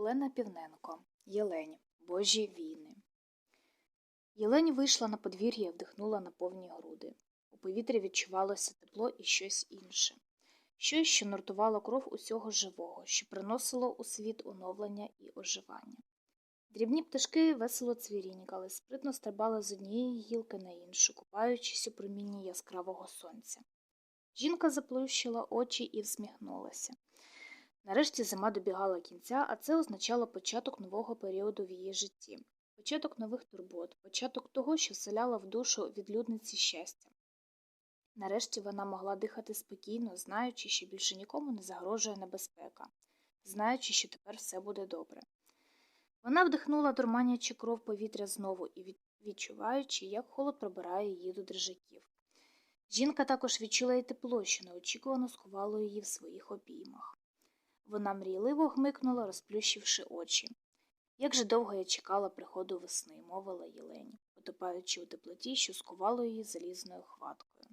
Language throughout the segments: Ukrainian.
Олена Півненко. Єлень. Божі війни. Єлень вийшла на подвір'я і вдихнула на повні груди. У повітрі відчувалося тепло і щось інше. Щось, що нуртувало кров усього живого, що приносило у світ оновлення і оживання. Дрібні пташки весело цвірінькали, спритно стрибали з однієї гілки на іншу, купаючись у промінні яскравого сонця. Жінка заплющила очі і всміхнулася. Нарешті зима добігала кінця, а це означало початок нового періоду в її житті, початок нових турбот, початок того, що вселяло в душу відлюдниці щастя. Нарешті вона могла дихати спокійно, знаючи, що більше нікому не загрожує небезпека, знаючи, що тепер все буде добре. Вона вдихнула дурманячи кров повітря знову і відчуваючи, як холод пробирає її до дрижаків. Жінка також відчула й тепло, що неочікувано скувало її в своїх обіймах. Вона мрійливо гмикнула, розплющивши очі. Як же довго я чекала приходу весни, мовила Єлені, потопаючи у теплоті, що скувало її залізною хваткою.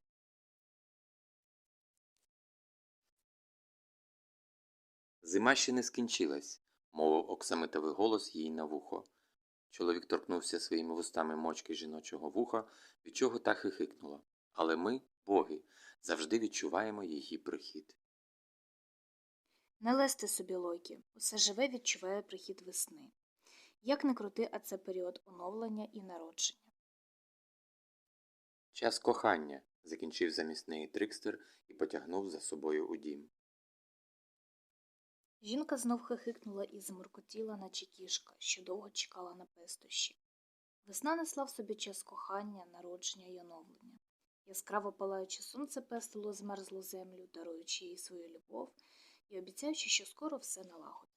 Зима ще не скінчилась, мовив оксамитовий голос їй на вухо. Чоловік торкнувся своїми вустами мочки жіночого вуха, від чого та хихикнула. Але ми, боги, завжди відчуваємо її прихід. Не лезьте собі лойки, усе живе відчуває прихід весни. Як не крути, а це період оновлення і народження. Час кохання, закінчив замість неї Трикстер і потягнув за собою у дім. Жінка знов хихикнула і замуркотіла, наче кішка, що довго чекала на пестощі. Весна несла в собі час кохання, народження й оновлення. Яскраво палаюче сонце пестило змерзлу землю, даруючи їй свою любов і обіцяючи, що скоро все налагодиться.